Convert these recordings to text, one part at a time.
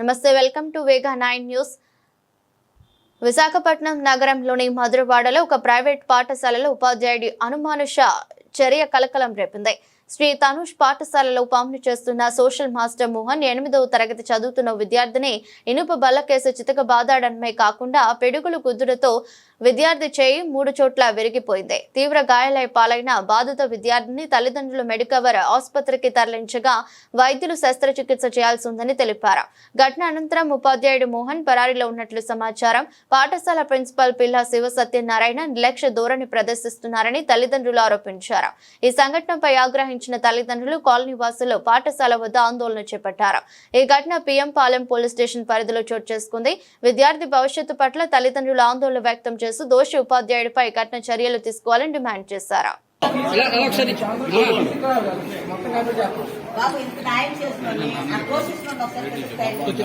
నమస్తే welcome to Vega nine news. Visakhapatnam నగరంలోని మధురవాడలో ఒక ప్రైవేట్ పాఠశాలలో ఉపాధ్యాయుడి అనుమానుష చర్య కలకలం రేపింది. శ్రీ తనుష్ పాఠశాలలో పంపిణీ చేస్తున్న సోషల్ మాస్టర్ మోహన్ ఎనిమిదవ తరగతి చదువుతున్న విద్యార్థిని ఇనుప బల్ల కేసు చితక బాదాడమే కాకుండా పిడుగులు కుదురుతో విద్యార్థి చేయి మూడు చోట్ల విరిగిపోయింది. తీవ్ర గాయాలై పాలైన బాధిత విద్యార్థిని తల్లిదండ్రులు మెడికవర్ ఆసుపత్రికి తరలించగా వైద్యులు శస్త్రచికిత్స చేయాల్సి ఉందని తెలిపారు. ఘటన అనంతరం ఉపాధ్యాయుడు మోహన్ పరారీలో ఉన్నట్లు సమాచారం. పాఠశాల ప్రిన్సిపల్ పిల్ల శివ సత్యనారాయణ నిర్లక్ష్య ధోరణి ప్రదర్శిస్తున్నారని తల్లిదండ్రులు ఆరోపించారు. ఈ సంఘటనపై ఆగ్రహించిన తల్లిదండ్రులు కాలనీ వాసులు పాఠశాల వద్ద ఆందోళన చేపట్టారు. ఈ ఘటన పిఎం పాలెం పోలీస్ స్టేషన్ పరిధిలో చోటు చేసుకుంది. విద్యార్థి భవిష్యత్తు పట్ల తల్లిదండ్రులు ఆందోళన వ్యక్తం చేస్తూ దోషి ఉపాధ్యాయుడిపై కఠిన చర్యలు తీసుకోవాలని డిమాండ్ చేశారు. ఇలా అలా ఒకసారి? బాబు ఇంత న్యాయం చేసుకొని ఆ ప్రోసెస్ నుండి ఒకసారి తెలుస్తాయి. కూర్చో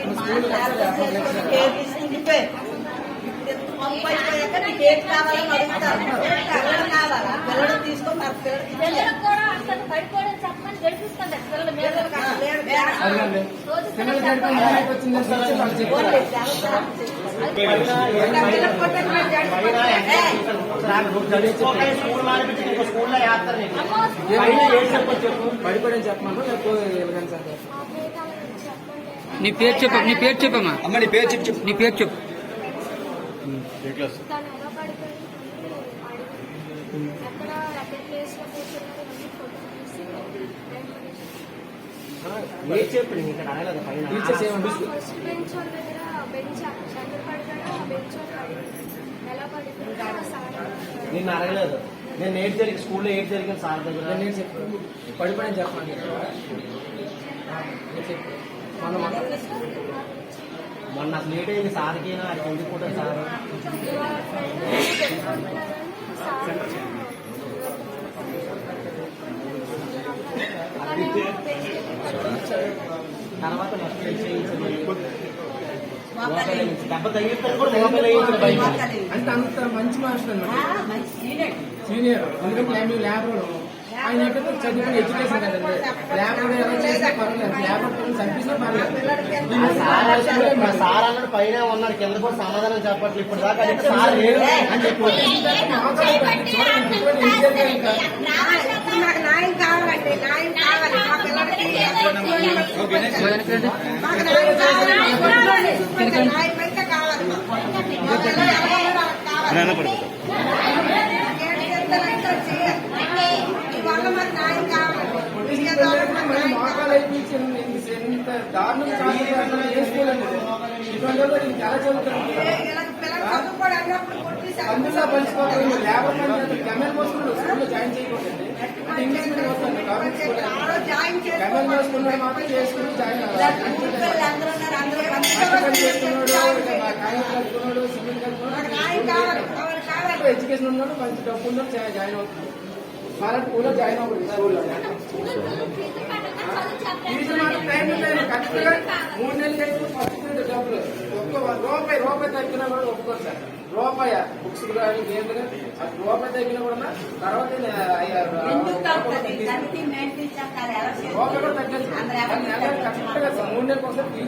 జ్ఞానం పోయి వచ్చేస్తారు. ఏం చేస్తామో. అవి ఏమైనా నాకు పిల్లలు తీసుకొని మరి పిల్లలు కూడా అసలు పడిపోవడం చెప్పమని గడిపిస్తుంది పిల్లల పడిపోయాడని చెప్పమను లేకపోతే నీ పేరు చెప్పు నీ పేరు చెప్పమ్మా. అమ్మ నీ పేరు చెప్పు చెప్పు. నీ పేరు చెప్పు. నిన్ను అడగలేదు. నేను ఏడు జరిగి స్కూల్లో ఏడు జరిగిన సార్ దగ్గర. నేను చెప్పు. పడిపోయాడని చెప్పమని మొన్న అసలు లేట్ అయింది సార్కి అది కూడా సార్. తర్వాత నెక్స్ట్ వేయించి. దెబ్బ తగిలితే కూడా మోకాలు వేయించిన బయట. అంటే అంత మంచి మాస్టర్ సీనియర్ ఎందుకంటే ల్యాబ్ ల్యాబ్ ఆయన చదువుకుని ఎడ్యుకేషన్ కదండి చేస్తే పర్వాలేదు చంపిస్తే పర్లేదు ఆ సార్ అసలు- మా సార్ అన్నాడు పైన ఉన్నారు కింద కూడా సమాధానం చెప్పట్లేదు ఇప్పుడు దాకా అడిగితే సార్ లేరు అని చెప్పి నాకు న్యాయం కావాలండి న్యాయం కావాలి మా పిల్లలకి మాకు న్యాయం కావాలి న్యాయం అయితే కావాలి మా పిల్లలు ఎవరైనా కావాలి ఏడు చేస్తారంటే వచ్చి ఈ వల్ల మాకు న్యాయం కావాలి ఇంకేదో మాకు దారుణం కాదు చేసుకోలేదు ఇటువంటి వాళ్ళు అన్నప్పుడు కొట్టేసి అందులో పంచుకోవాలి. లేబర్ గమన్ పోస్తున్నాడు స్కూల్లో జాయిన్ చేయకూడదు ఇంగ్లీష్ మీడియం వస్తుంది గవర్నమెంట్ స్కూల్ చేసుకున్నాడు మాత్రం చేసుకుని జాయిన్ కలుపుకున్నాడు సిమెంట్ కలుపుకున్నాడు ఎడ్యుకేషన్ ఉన్నాడు మంచి డబ్బు ఉన్నాడు జాయిన్ అవుతున్నాడు మన స్కూల్లో జాయిన్ అవ్వదు స్కూల్లో ఫీజు మాత్రం టైం మూడు నెలలు డబ్బులు. ఒక్క రూపాయి రూపాయి తగ్గినా కూడా ఒప్పుకోరు సార్ రూపాయి బుక్స్ కానీ గేమ్ రూపాయి తగ్గినా కూడా తర్వాత రూపాయి కూడా తగ్గదు మూడు నెలలకు ఒకసారి